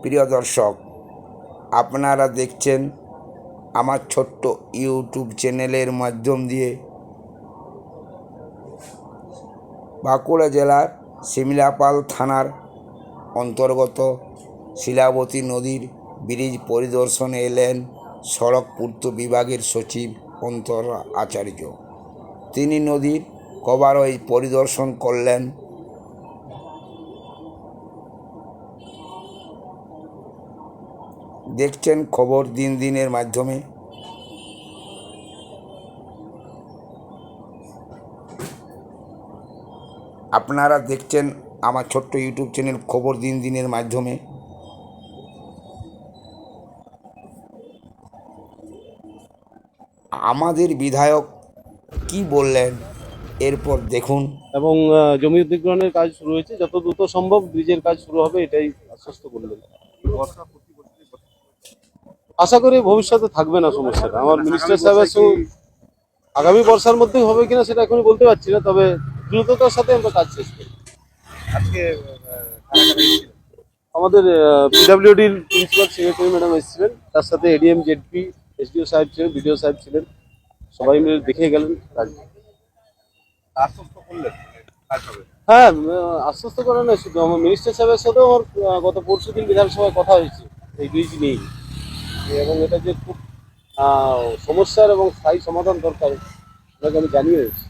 প্রিয় দর্শক, আপনারা দেখছেন আমার ছোট্ট ইউটিউব চ্যানেলের মাধ্যম দিয়ে বাঁকুড়া জেলার শিমলাপাল থানার অন্তর্গত শিলাবতী নদীর ব্রিজ পরিদর্শনে এলেন সড়ক পূর্ত বিভাগের সচিব অন্তরা আচার্য। তিনি নদীর কভারই পরিদর্শন করলেন দেখছেন খবর দিন দিনের মাধ্যমে? আপনারা দেখছেন আমার ছোট্ট ইউটিউব চ্যানেল খবর দিন দিনের মাধ্যমে। আমাদের বিধায়ক কি বললেন? এরপর দেখুন। এবং জমি অধিগ্রহণের কাজ শুরু হয়েছে। যত দ্রুত সম্ভব ব্রিজের কাজ শুরু হবে, এটাই আশ্বস্ত করলেন। আশা করি ভবিষ্যতে থাকবে না সমস্যাটা। আমার মিনিস্টার সাহেবের সঙ্গে আগামী বর্ষার মধ্যেই হবে কিনা সেটা এখনই বলতে পারছি না তবে দ্রুততার সাথে আমরা কাজ শেষ করি আজকে আমাদের পিডাব্লিউডির প্রিন্সিপাল সেক্রেটারি ম্যাডাম এসেছিলেন তার সাথে এডিএম জেডপি এসডিও সাহেব ছিলেন বিডিও সাহেব ছিলেন সবাই মিলে দেখে গেলেন কাজ। হ্যাঁ আশ্বস্ত করা নয় শুধু আমার মিনিস্টার সাহেবের সাথেও আমার গত পরশু দিন বিধানসভায় কথা হয়েছে এই ব্রিজ নিয়েই এবং এটা যে খুব সমস্যার এবং স্থায়ী সমাধান দরকার আপনাকে আমি জানিয়ে দিয়েছি